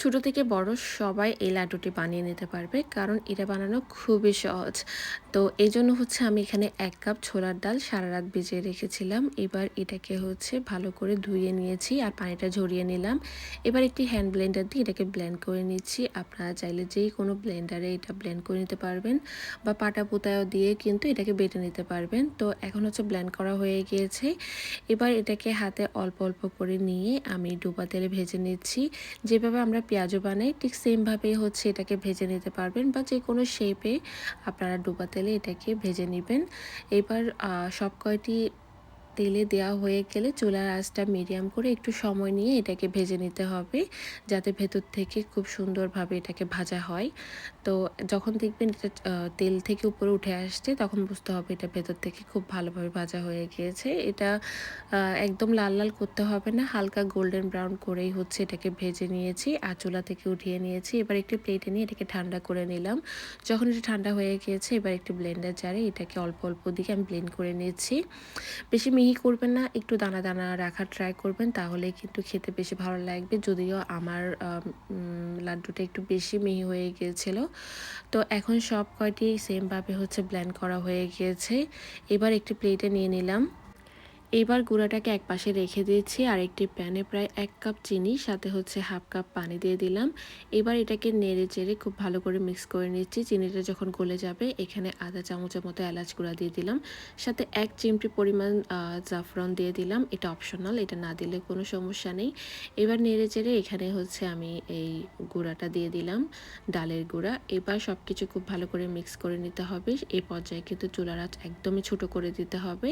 ছোট থেকে বড় সবাই এই লাড্ডুটি বানিয়ে নিতে পারবে, কারণ এটা বানানো খুবই সহজ। তো এই জন্য হচ্ছে আমি এখানে এক কাপ ছোলার ডাল সারা রাত ভিজিয়ে রেখেছিলাম। এবার এটাকে হচ্ছে ভালো করে ধুয়ে নিয়েছি আর পানিটা ঝরিয়ে নিলাম। এবার একটি হ্যান্ড ব্লেন্ডার দিয়ে এটাকে ব্লেন্ড করে নিচ্ছি। আপনারা চাইলে যেই কোনো ব্লেন্ডারে এটা ব্লেন্ড করে নিতে পারবেন বা পাটা পুতায়ও দিয়ে কিন্তু এটাকে বেটে নিতে পারবেন। তো এখন হচ্ছে ব্লেন্ড করা হয়ে গিয়েছে। এবার এটাকে হাতে অল্প অল্প করে নিয়ে আমি ডুবা তেলে ভেজে নিচ্ছি। যেভাবে আমরা পেঁয়াজও বানাই, ঠিক সেমভাবেই হচ্ছে এটাকে ভেজে নিতে পারবেন বা যে কোনো শেপে আপনারা ডোবা তেলে এটাকে ভেজে নেবেন। এবার সব কয়টি তেলে দেওয়া হয়ে গেলে চুলার আঁচটা মিডিয়াম করে একটু সময় নিয়ে এটাকে ভেজে নিতে হবে, যাতে ভেতর থেকে খুব সুন্দরভাবে এটাকে ভাজা হয়। তো যখন দেখবেন এটা তেল থেকে উপরে উঠে আসছে, তখন বুঝতে হবে এটা ভেতর থেকে খুব ভালোভাবে ভাজা হয়ে গিয়েছে। এটা একদম লাল লাল করতে হবে না, হালকা গোল্ডেন ব্রাউন করেই হচ্ছে এটাকে ভেজে নিয়েছি আর চুলা থেকে উঠিয়ে নিয়েছি। এবার একটি প্লেটে নিয়ে এটাকে ঠান্ডা করে নিলাম। যখন এটা ঠান্ডা হয়ে গিয়েছে, এবার একটি ব্লেন্ডার জারে এটাকে অল্প অল্প দিকে আমি ব্লেন্ড করে নিয়েছি বেশি মিহি করবেন না, একটু দানা দানা রাখার ট্রাই করবেন, তাহলে কিন্তু খেতে বেশি ভালো লাগবে। যদিও আমার লাড্ডুটা একটু বেশি মিহি হয়ে গিয়েছিল। তো এখন সব কয়টি সেমভাবে হচ্ছে ব্ল্যান্ড করা হয়ে গিয়েছে। এবার একটি প্লেটে নিয়ে নিলাম। এবার গুঁড়াটাকে এক পাশে রেখে দিয়েছি, আর একটি প্যানে প্রায় এক কাপ চিনি, সাথে হচ্ছে হাফ কাপ পানি দিয়ে দিলাম। এবার এটাকে নেড়ে চেড়ে খুব ভালো করে মিক্স করে নিচ্ছি। চিনিটা যখন গলে যাবে, এখানে আধা চামচের মতো এলাচ গুঁড়া দিয়ে দিলাম। সাথে এক চিমটি পরিমাণ জাফরন দিয়ে দিলাম। এটা অপশনাল এটা না দিলে কোনো সমস্যা নেই। এবার নেড়ে চেড়ে এখানে হচ্ছে আমি এই গুঁড়াটা দিয়ে দিলাম, ডালের গুঁড়া। এবার সব কিছু খুব ভালো করে মিক্স করে নিতে হবে। এই পর্যায়ে কিন্তু চুলার আঁচ একদমই ছোট করে দিতে হবে।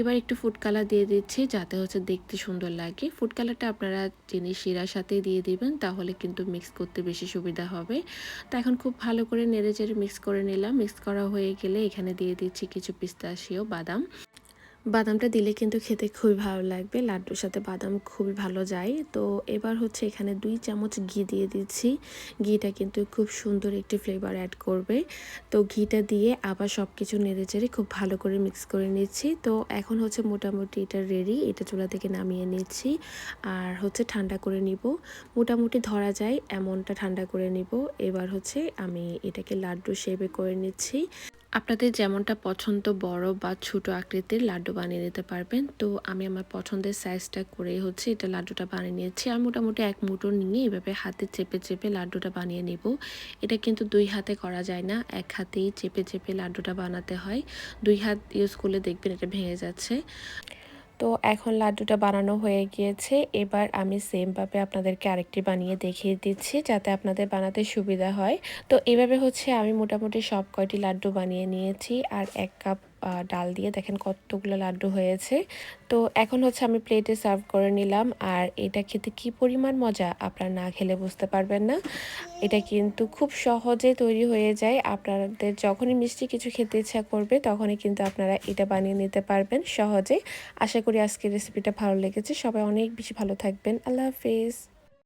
এবার একটু ফুড কালার দিয়ে দিচ্ছি যাতে হচ্ছে দেখতে সুন্দর লাগে। ফুড কালারটা আপনারা চিনি শিরার সাথে দিয়ে দিবেন, তাহলে কিন্তু মিক্স করতে বেশি সুবিধা হবে। তো এখন খুব ভালো করে নেড়ে চেড়ে মিক্স করে নিলাম। মিক্স করা হয়ে গেলে এখানে দিয়ে দিচ্ছি কিছু পিস্তাশিও, বাদাম। বাদামটা দিলে কিন্তু খেতে খুবই ভালো লাগবে। লাড্ডুর সাথে বাদাম খুবই ভালো যায়। তো এবার হচ্ছে এখানে দুই চামচ ঘি দিয়ে দিচ্ছি। ঘিটা কিন্তু খুব সুন্দর একটি ফ্লেভার অ্যাড করবে। তো ঘিটা দিয়ে আবার সব কিছু নেড়ে চেড়ে খুব ভালো করে মিক্স করে নিচ্ছি। তো এখন হচ্ছে মোটামুটি এটা রেডি এটা চুলা থেকে নামিয়ে নিচ্ছি। আর হচ্ছে ঠান্ডা করে নিব। মোটামুটি ধরা যায়, এমনটা ঠান্ডা করে নিব। এবার হচ্ছে আমি এটাকে লাড্ডু শেপে করে নিচ্ছি। আপনাদের যেমনটা পছন্দ বড় বা ছোট আকৃতির লাড্ডু বানিয়ে নিতে পারবেন। তো আমি আমার পছন্দের সাইজটা করে হচ্ছে এটা লাড্ডুটা বানিয়ে নিয়েছি। আর মোটামুটি এক মুঠো নিয়ে এভাবে হাতে চেপে চেপে লাড্ডুটা বানিয়ে নেব। এটা কিন্তু দুই হাতে করা যায় না। এক হাতেই চেপে চেপে লাড্ডুটা বানাতে হয়। দুই হাত ইউজ করলে দেখবেন এটা ভেঙে যাচ্ছে। তো এখন লাড্ডুটা বানানো হয়ে গিয়েছে। এবার আমি সেমভাবে আপনাদেরকে আরেকটি বানিয়ে দেখিয়ে দিচ্ছি যাতে আপনাদের বানাতে সুবিধা হয়। তো এভাবে হচ্ছে আমি মোটামুটি সব কয়টি লাড্ডু বানিয়ে নিয়েছি। আর এক কাপ ডাল দিয়ে দেখেন কতগুলো লাড্ডু হয়েছে। তো এখন হচ্ছে আমি প্লেটে সার্ভ করে নিলাম। আর এটা খেতে কি পরিমাণ মজা, আপনারা না খেলে বুঝতে পারবেন না। এটা কিন্তু খুব সহজে তৈরি হয়ে যায়। আপনাদের যখনই মিষ্টি কিছু খেতে ইচ্ছা করবে, তখনই কিন্তু আপনারা এটা বানিয়ে নিতে পারবেন সহজে। আশা করি আজকের রেসিপিটা ভালো লেগেছে। সবাই অনেক বেশি ভালো থাকবেন। আল্লাহ হাফিজ।